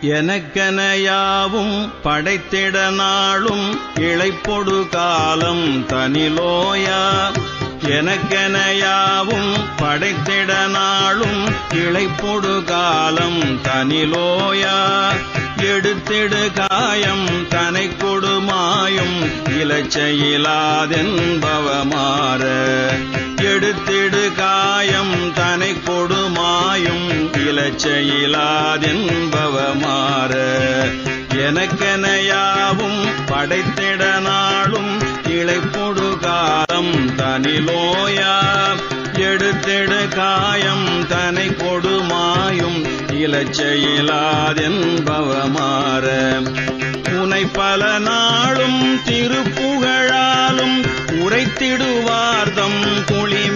எனக்கென யாவும் படைத்திட நாளும் இழைப்பொடு காலம் தனிலோயா. எனக்கென யாவும் படைத்திட நாளும் இழைப்பொடு காலம் தனிலோயா. எடுத்திடு காயம் தனை கொடுமாயும் இலச்சையிலாதென்பவமாற எடுத்திடு இலச்சையிலாதென்பவமாற எனக்கென யாவும் படைத்திட நாளும் இளைப்பொடு காலம் தனிலோயா. எடுத்திடு காயம் தனை கொடுமாயும் இலச்சையிலாதென்பவமாற உனை பல நாளும் திருப்புகழாலும் உரைத்திடுவார்தம் குளிம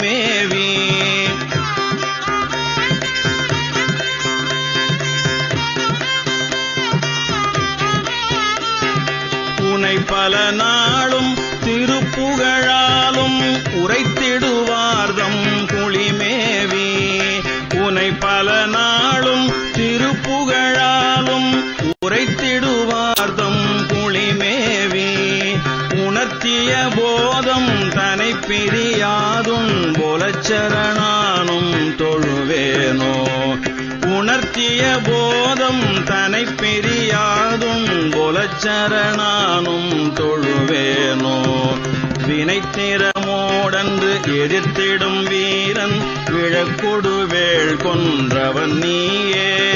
உன்னை பல நாளும் திருப்புகழாலும் உரைத்திடுவார்தம் குளிமேவி உனை பல நாளும் திருப்புகழாலும் உரைத்திடுவார்தம் குளிமேவி உணர்த்திய போதம் தனை பிரியாதும் போலச்சரணா உணர்த்திய போதம் தனை பெரியாதும் போலச்சரணானும் தொழுவேனோ? வினைத்திறமோடன்று எதிர்த்திடும் வீரன் விழக்கொடுவேள் கொன்றவன் நீயே.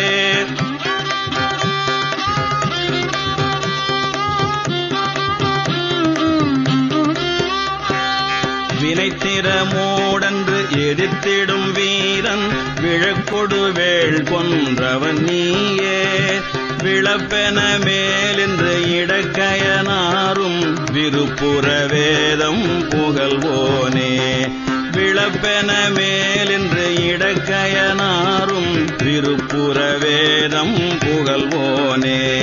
வினைத்திறமோடன்று எதிர்த்திடும் வீரன் விழக்கொடுவேள் கொன்றவன் நீயே. விளப்பென மேலென்று இடக்கயனாரும் விருப்புற வேதம் புகழ்வோனே. விளப்பென மேலென்று இடக்கயனாரும் விருப்புற வேதம் புகழ்வோனே.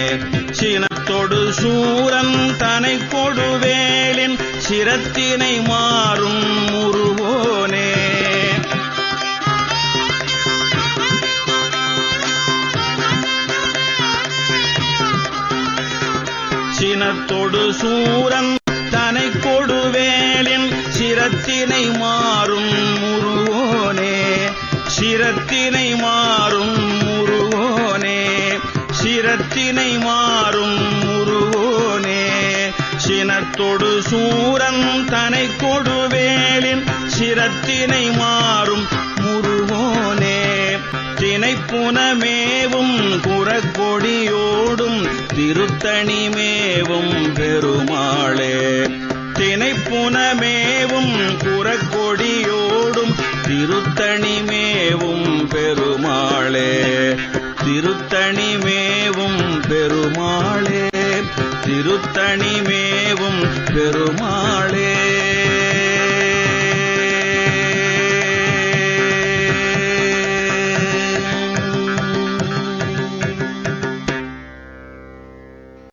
சினத்தொடு சூரன் தனை கொடுவேலின் சிரத்தினை மாறும் முருவோனே சினத்தொடு சூரன் தனை கொடுவேலின் சிரத்தினை மாறும் முருவோனே சிரத்தினை மாறும் முருவோனே சிரத்தினை மாறும் முருவோனே சினத்தொடு சூரன் தனை கொடுவேலின் சிரத்தினை மாறும் முருவோனே தினைப்புனமேவும் கொடும் திருத்தணி மேவும் பெருமாளே. தினைப்புனமேவும் குறக்கொடியோடும் திருத்தணி மேவும் பெருமாளே. திருத்தணி மேவும் பெருமாளே. திருத்தணி பெருமாளே.